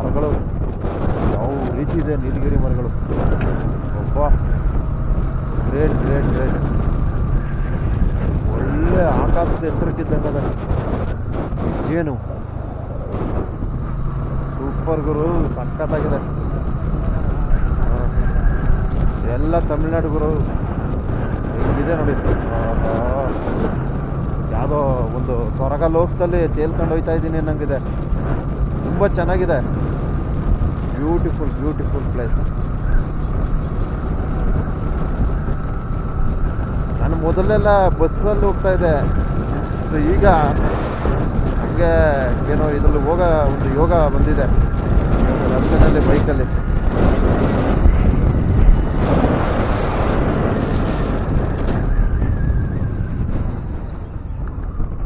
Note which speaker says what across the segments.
Speaker 1: ಮರಗಳು. ಯಾವ ರೀತಿ ಇದೆ ನೀಲಗಿರಿ ಮರಗಳು? ಒಬ್ಬ. ಗ್ರೇಟ್ ಗ್ರೇಟ್ ಗ್ರೇಟ್ ಒಳ್ಳೆ ಆಕಾಶದ ಎತ್ತರಕ್ಕಿದ್ದಂಗದ. ಜೇನು ಸೂಪರ್ ಗುರು ಸಖತ್ತಾಗಿದೆ ಹಾ. ಎಲ್ಲ ತಮಿಳ್ನಾಡು ಗುರು. ಇದೆ ನೋಡಿ. ಯಾವುದೋ ಒಂದು ಸ್ವರ್ಗ ಲೋಕದಲ್ಲಿ ತೇಲ್ಕೊಂಡು ಹೋಯ್ತಾ ಇದ್ದೀನಿ ಅನ್ನಂಗಿದೆ. ತುಂಬ ಚೆನ್ನಾಗಿದೆ. ಬ್ಯೂಟಿಫುಲ್ ಬ್ಯೂಟಿಫುಲ್ ಪ್ಲೇಸ್ ನಾನು ಮೊದಲೆಲ್ಲ ಬಸ್ಸಲ್ಲಿ ಹೋಗ್ತಾ ಇದ್ದೆ. ಸೊ ಈಗ ಹಂಗೆ ಏನೋ ಇದರಲ್ಲಿ ಹೋಗ ಒಂದು ಯೋಗ ಬಂದಿದೆ. ರಸ್ತೆನಲ್ಲಿ, ಬೈಕಲ್ಲಿ.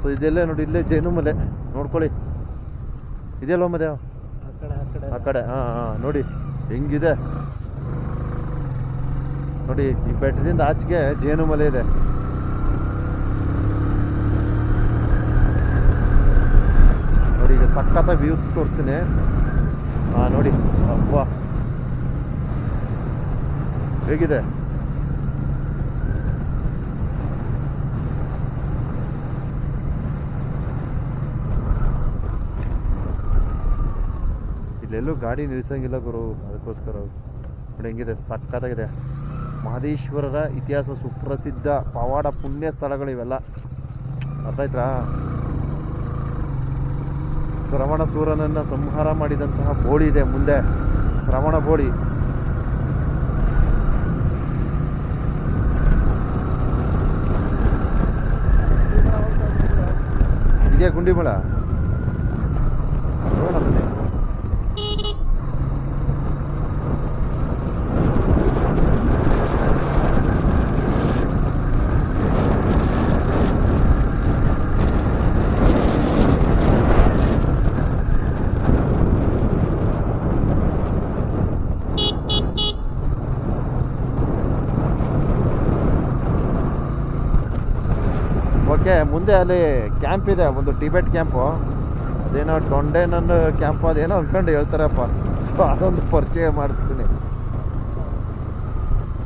Speaker 1: ಸೊ ಇದೆಲ್ಲ ನೋಡಿ, ಇಲ್ಲೇ ಜೈನು ಮಲೆ ನೋಡ್ಕೊಳ್ಳಿ. ಇದೆಯಲ್ವ ಮದೆ
Speaker 2: ಆ ಕಡೆ,
Speaker 1: ಹಾ, ಹಾಂ, ನೋಡಿ, ಹೆಂಗಿದೆ. ನೋಡಿ, ಈ ಬೆಟ್ಟದಿಂದ ಆಚೆಗೆ ಜೇನು ಮಲೆ ಇದೆ. ನೋಡಿ, ಈಗ ಸಖತ್ತ ವ್ಯೂ ತೋರಿಸ್ತೀನಿ. ಹಾಂ ನೋಡಿ ಅಬ್ಬಾ ಹೇಗಿದೆ? ಇಲ್ಲೆಲ್ಲೂ ಗಾಡಿ ನಿಲ್ಲಿಸಂಗಿಲ್ಲ ಗುರು. ಅದಕ್ಕೋಸ್ಕರ ನೋಡಿ ಹೆಂಗಿದೆ ಸಕ್ಕತ್ತಾಗಿದೆ ಮಹದೇಶ್ವರರ ಇತಿಹಾಸ ಸುಪ್ರಸಿದ್ಧ ಪವಾಡ ಪುಣ್ಯ ಸ್ಥಳಗಳು ಇವೆಲ್ಲ. ಅರ್ಥ ಆಯ್ತಾ ಶ್ರವಣ ಸೂರನನ್ನು ಸಂಹಾರ ಮಾಡಿದಂತಹ ಬೋಳಿ ಇದೆ ಮುಂದೆ. ಶ್ರವಣ ಬೋಳಿ. ಇದೆಯಾ ಗುಂಡಿಮಳ? ನೋಡೋಣ ಓಕೆ, ಮುಂದೆ ಅಲ್ಲಿ ಕ್ಯಾಂಪ್ ಇದೆ, ಒಂದು ಟಿಬೆಟ್ ಕ್ಯಾಂಪು ಅದೇನೋ ಟೊಂಡೇನನ್ನ ಕ್ಯಾಂಪ್ ಅದೇನೋ ಅನ್ಕೊಂಡು ಹೇಳ್ತಾರಪ್ಪ. ಸೊ ಅದೊಂದು ಪರಿಚಯ ಮಾಡ್ತೀನಿ.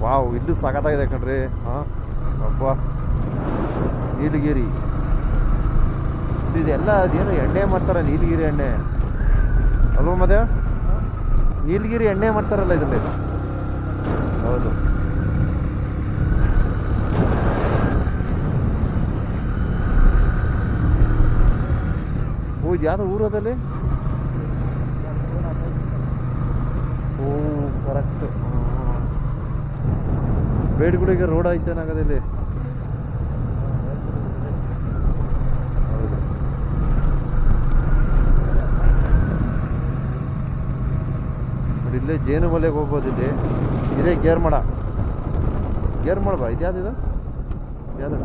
Speaker 1: ವಾವ್, ಇಲ್ಲೂ ಸಖತ್ತಾಗಿದೆ ಕಣ್ರಿ. ಹಾಂ? ಅಬ್ಬ. ನೀಲಗಿರಿ. ಇದೆಲ್ಲ ಅದೇನು ಎಣ್ಣೆ ಮಾಡ್ತಾರೆ ನೀಲಗಿರಿ ಎಣ್ಣೆ. ಅಲ್ವ ಮದೆ ನೀಲಗಿರಿ ಎಣ್ಣೆ ಮಾಡ್ತಾರಲ್ಲ ಇದರಲ್ಲಿ. ಹೌದು. ಓ, ಇದು ಯಾವ್ದು ಊರದಲ್ಲಿ? ಓ ಕರೆಕ್ಟ್ ಬೇಡ್ಗುಡಿಗೆ ರೋಡ್ ಐತೆ ಇಲ್ಲಿ. ಇಲ್ಲೇ ಜೇನು ಮಲೆಗೆ ಹೋಗ್ಬೋದು ಇದೇ ಗೇರ್ ಮಾಡ ಗೇರ್ ಮಾಡಬಾ ಇದ್ಯಾವ್ದಿದು ಯಾವ್ದು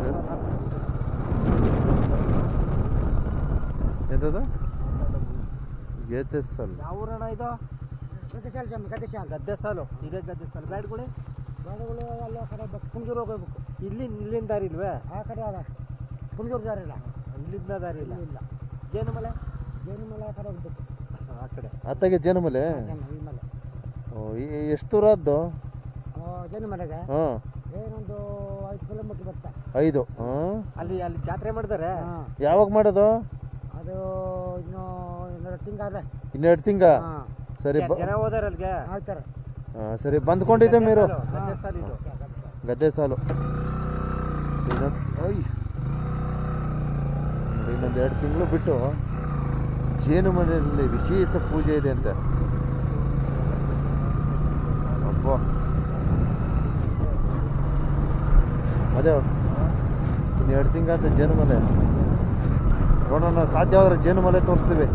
Speaker 1: ಎಂತದು? ಗೇತೆಸಲ್
Speaker 2: ಯಾವ ಊರಣ್ಣ ಇದು?
Speaker 3: ಗದ್ದೆ ಸಾಲು ಜಮ್ಮಿ ಗದ್ದೆ ಸಾಲು.
Speaker 2: ಗದ್ದೆ ಸಾಲು. ಇದೇ ಗದ್ದೆ ಸಾಲು. ಬ್ಯಾಡ್ಗುಳಿ
Speaker 3: ಗಾಡಿಗಳು ಎಲ್ಲ ಕಡೆ ಕುಂಜೂರು ಹೋಗ್ಬೇಕು.
Speaker 2: ಇಲ್ಲಿ ಇಲ್ಲಿಂದ ದಾರಿ ಇಲ್ವೇ?
Speaker 3: ಆ ಕಡೆ ಅದ. ಕುಂಜೂರು ದಾರಿ ಇಲ್ಲ.
Speaker 2: ಇಲ್ಲಿಂದ ದಾರಿ ಇಲ್ಲ.
Speaker 3: ಇಲ್ಲ.
Speaker 2: ಜೇನುಮಲೆ?
Speaker 3: ಜೇನುಮಲೆ ಆ ಕಡೆ ಹೋಗ್ಬೇಕು.
Speaker 2: ಆ ಕಡೆ.
Speaker 1: ಅತ್ತಗೆ ಜೇನುಮಲೆ?
Speaker 3: ಮಲೆ.
Speaker 1: ಎಷ್ಟು ದೂರ ಆದ್ದು?
Speaker 3: ಆ, ಜೇನು ಮಲೆಗೆ
Speaker 1: ಹಾಂ.
Speaker 3: ಏನೊಂದು ಐದು ಕಿಲೋಮೀಟ್ರ್ ಬರ್ತಾ
Speaker 1: ಐದು ಹಾಂ.
Speaker 2: ಅಲ್ಲಿ ಅಲ್ಲಿ ಜಾತ್ರೆ ಮಾಡಿದಾರೆ
Speaker 1: ಯಾವಾಗ ಮಾಡೋದು?
Speaker 3: ಅದು ಇನ್ನು ಇನ್ನೆರಡು ತಿಂಗಾದ
Speaker 1: ಇನ್ನೆರಡು ತಿಂಗ
Speaker 3: ಹಾಂ.
Speaker 1: ಸರಿ ಬ
Speaker 2: ಜನ ಹೋದಾರ ಅಲ್ಲಿಗೆ
Speaker 3: ಆಯ್ತಾರೆ.
Speaker 1: ಹಾಂ ಸರಿ ಬಂದ್ಕೊಂಡಿದ್ದೆ ಮೀರು.
Speaker 2: ಗದ್ದೆ ಸಾಲು ಇದು.
Speaker 1: ಗದ್ದೆ ಸಾಲು. ಇನ್ನೊಂದ್- ಐ ನೋಡಿ, ಇನ್ನೊಂದು ಎರಡು ತಿಂಗಳು ಬಿಟ್ಟು ಜೇನು ಮನೆಯಲ್ಲಿ ವಿಶೇಷ ಪೂಜೆ ಇದೆ ಅಂತ. ಅಬ್ಬಾ. ಅದೇ ಇನ್ನು ಎರಡು ತಿಂಗಾದ ಜೇನು ಮಲೆ ನೋಡೋಣ ಸಾಧ್ಯವಾದ್ರೆ ಜೇನು ಮಲೆ ತೋರಿಸ್ತೀವಿ.